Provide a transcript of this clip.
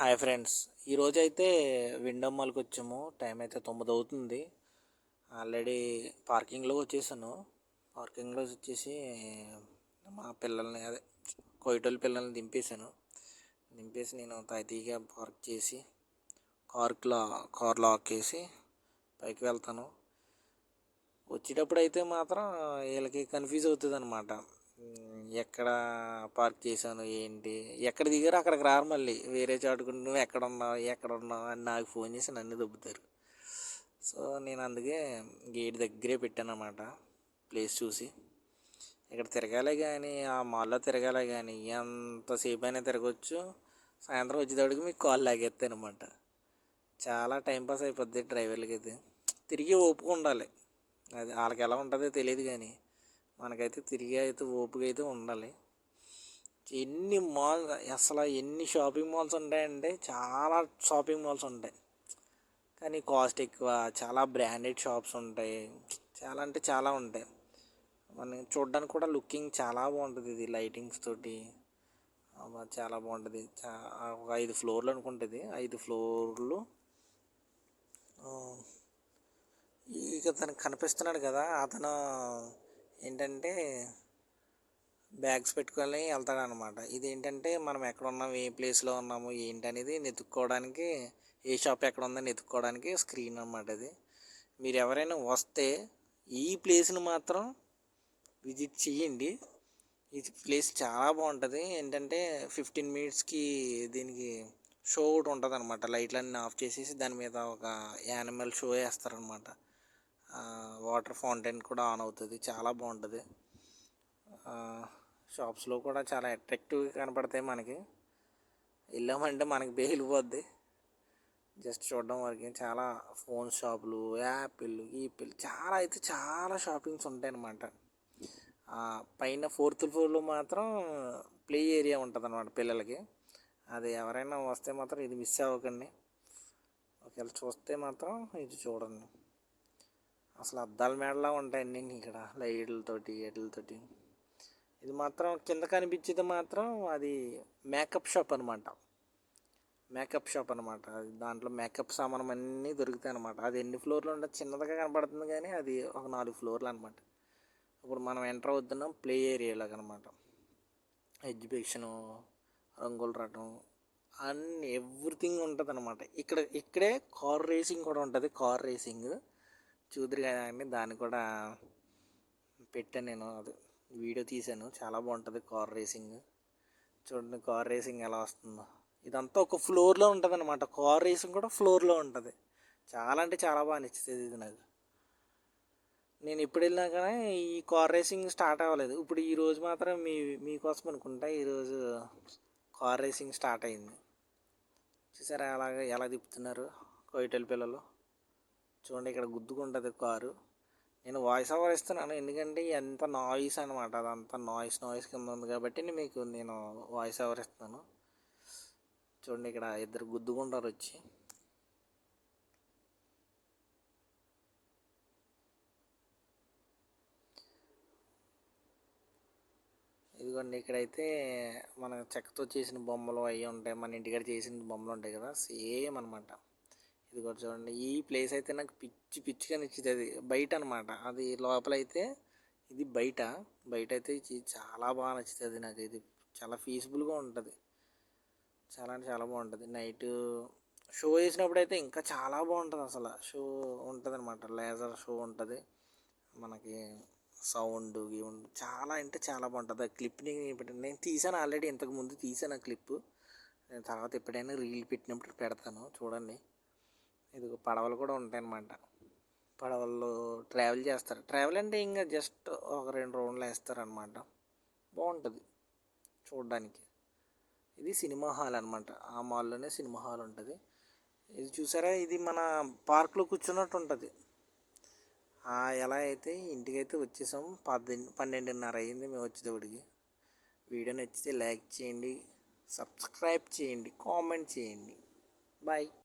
Hi friends ఈరోజు అయితే window మాల్కి వచ్చాము. టైం అయితే తొమ్మిది అవుతుంది ఆల్రెడీ పార్కింగ్లో వచ్చేసాను. పార్కింగ్లో వచ్చేసి మా పిల్లల్ని అదే కొయిటోల్ పిల్లల్ని దింపేశాను. దింపేసి నేను తాతీగా పార్క్ చేసి కార్క్లో కార్ లాక్ చేసి పైకి వెళ్తాను. వచ్చేటప్పుడు అయితే మాత్రం వీళ్ళకి కన్ఫ్యూజ్ అవుతుంది అనమాట ఎక్కడ పార్క్ చేశాను ఏంటి? ఎక్కడ దిగారు అక్కడికి రారు మళ్ళీ. వేరే చాటుకు నువ్వు ఎక్కడ ఉన్నావు ఎక్కడ ఉన్నావు అని నాకు ఫోన్ చేసి నన్ను దొబ్బుతారు. సో నేను అందుకే గేట్ దగ్గరే పెట్టాను ప్లేస్ చూసి. ఇక్కడ తిరగాలే కానీ ఆ మాల్లో తిరగాలే కానీ ఎంతసేపు అయినా తిరగచ్చు. సాయంత్రం వచ్చేటప్పటికి మీకు కాల్ లాగేస్తాను అనమాట చాలా టైంపాస్ అయిపోద్ది డ్రైవర్లకి అయితే తిరిగి ఓపుకు ఉండాలి అది వాళ్ళకి ఎలా ఉంటుందో తెలియదు కానీ మనకైతే తిరిగి అయితే ఓపిక అయితే ఉండాలి. ఎన్ని మాల్ అసలు ఎన్ని షాపింగ్ మాల్స్ ఉంటాయంటే చాలా షాపింగ్ మాల్స్ ఉంటాయి. కానీ కాస్ట్ ఎక్కువ చాలా బ్రాండెడ్ షాప్స్ ఉంటాయి. చాలా అంటే చాలా ఉంటాయి. మనం చూడడానికి కూడా లుకింగ్ చాలా బాగుంటుంది ఇది లైటింగ్స్ తోటి. చాలా బాగుంటుంది. ఒక ఐదు ఫ్లోర్లు అనుకుంటుంది. ఐదు ఫ్లోర్లు. ఇక తనకు కనిపిస్తున్నాడు కదా అతను ఏంటంటే బ్యాగ్స్ పెట్టుకొని వెళ్తాడు అనమాట ఇది ఏంటంటే మనం ఎక్కడ ఉన్నాము ఏ ప్లేస్లో ఉన్నాము ఏంటనేది వెతుక్కోవడానికి ఏ షాప్ ఎక్కడ ఉందని వెతుక్కోవడానికి స్క్రీన్ అనమాట అది. మీరు ఎవరైనా వస్తే ఈ ప్లేస్ని మాత్రం విజిట్ చేయండి. ఈ ప్లేస్ చాలా బాగుంటుంది. ఏంటంటే ఫిఫ్టీన్ మినిట్స్కి దీనికి షో ఒకటి ఉంటుంది అనమాట లైట్లన్నీ ఆఫ్ చేసేసి దాని మీద ఒక యానిమల్ షో వేస్తారనమాట వాటర్ ఫౌంటైన్ కూడా ఆన్ అవుతుంది చాలా బాగుంటుంది. షాప్స్లో కూడా చాలా అట్రాక్టివ్గా కనపడతాయి మనకి. వెళ్ళామంటే మనకి బేలిపోద్ది జస్ట్ చూడడం వరకు చాలా ఫోన్ షాపులు యాపిల్ ఈపిల్ చాలా అయితే చాలా షాపింగ్స్ ఉంటాయి అన్నమాట పైన ఫోర్త్ ఫ్లోర్లో మాత్రం ప్లే ఏరియా ఉంటుంది అనమాట పిల్లలకి. అది ఎవరైనా వస్తే మాత్రం ఇది మిస్ అవ్వకండి. ఒకవేళ చూస్తే మాత్రం ఇది చూడండి. అసలు అద్దాల మేడలా ఉంటాయి అన్నీ ఇక్కడ లైట్లతోటి వీటితోటి ఇది మాత్రం కింద కనిపించేది మాత్రం అది మేకప్ షాప్ అనమాట మేకప్ షాప్ అనమాట దాంట్లో మేకప్ సామానం అన్నీ దొరుకుతాయి అనమాట అది ఎన్ని ఫ్లోర్లు ఉంటుంది చిన్నదిగా కనపడుతుంది కానీ అది ఒక నాలుగు ఫ్లోర్లు అనమాట ఇప్పుడు మనం ఎంటర్ అవుతున్నాం ప్లే ఏరియాలో అనమాట ఎగ్జిబిషను రంగులు రావటం అన్ని ఎవ్రీథింగ్ ఉంటుంది అనమాట ఇక్కడ ఇక్కడే కార్ రేసింగ్ కూడా ఉంటుంది. Car racing. చూద్దరు కదా అండి దాన్ని కూడా పెట్టాను నేను. అది వీడియో తీశాను. చాలా బాగుంటుంది కార్ రేసింగ్. చూడండి కార్ రేసింగ్ ఎలా వస్తుందో. ఇదంతా ఒక ఫ్లోర్లో ఉంటుంది అనమాట కార్ రేసింగ్ కూడా ఫ్లోర్లో ఉంటుంది. చాలా అంటే చాలా బాగా నచ్చుతుంది ఇది నాకు. నేను ఎప్పుడు వెళ్ళినా కానీ ఈ కార్ రేసింగ్ స్టార్ట్ అవ్వలేదు. ఇప్పుడు ఈరోజు మాత్రం మీ మీకోసం అనుకుంటా ఈరోజు కార్ రేసింగ్ స్టార్ట్ అయింది. చూసారా అలాగ ఎలా తిప్పుతున్నారు కోయిటల్ పిల్లలు? చూడండి ఇక్కడ గుద్దుకుంటుంది కారు. నేను వాయిస్ ఓవర్ ఇస్తున్నాను ఎందుకంటే ఎంత నాయిస్ అనమాట అదంతా నాయిస్ నాయిస్ కింద ఉంది కాబట్టి మీకు నేను వాయిస్ ఓవర్ ఇస్తున్నాను. చూడండి ఇక్కడ ఇద్దరు గుద్దుకుంటారు వచ్చి. ఇదిగోండి ఇక్కడైతే మన చెక్కతో చేసిన బొమ్మలు అవి ఉంటాయి మన ఇంటికాడ చేసిన బొమ్మలు ఉంటాయి కదా సేమ్ అనమాట ఇది కూడా చూడండి. ఈ ప్లేస్ అయితే నాకు పిచ్చి పిచ్చిగా నచ్చింది అది. బయట అనమాట అది లోపల అయితే ఇది బయట. బయట అయితే చాలా బాగా నచ్చుతుంది నాకు. ఇది చాలా పీస్ఫుల్గా ఉంటుంది. చాలా అంటే చాలా బాగుంటుంది. నైట్ షో వేసినప్పుడు అయితే ఇంకా చాలా బాగుంటుంది అసలు. షో ఉంటుంది అనమాట లేజర్ షో ఉంటుంది. మనకి సౌండ్ చాలా అంటే చాలా బాగుంటుంది. ఆ క్లిప్ని నేను తీసాను ఆల్రెడీ ఇంతకుముందు తీసాను ఆ క్లిప్ నేను తర్వాత ఎప్పుడైనా రీల్ పెట్టినప్పుడు పెడతాను. చూడండి. ఇదిగో పడవలు కూడా ఉంటాయన్నమాట. పడవల్లో ట్రావెల్ చేస్తారు. ట్రావెల్ అంటే ఇంకా జస్ట్ ఒక రెండు రౌండ్లు వేస్తారనమాట బాగుంటుంది చూడడానికి. ఇది సినిమా హాల్ అనమాట ఆ మాల్లోనే సినిమా హాల్ ఉంటుంది. ఇది చూసారా? ఇది మన పార్క్లో కూర్చున్నట్టు ఉంటుంది. ఎలా అయితే ఇంటికైతే వచ్చేసాం. పద్దెనిమిది పన్నెండున్నర అయింది మేము వచ్చేటప్పటికి. వీడియో నచ్చితే లైక్ చేయండి సబ్స్క్రైబ్ చేయండి కామెంట్ చేయండి. బాయ్.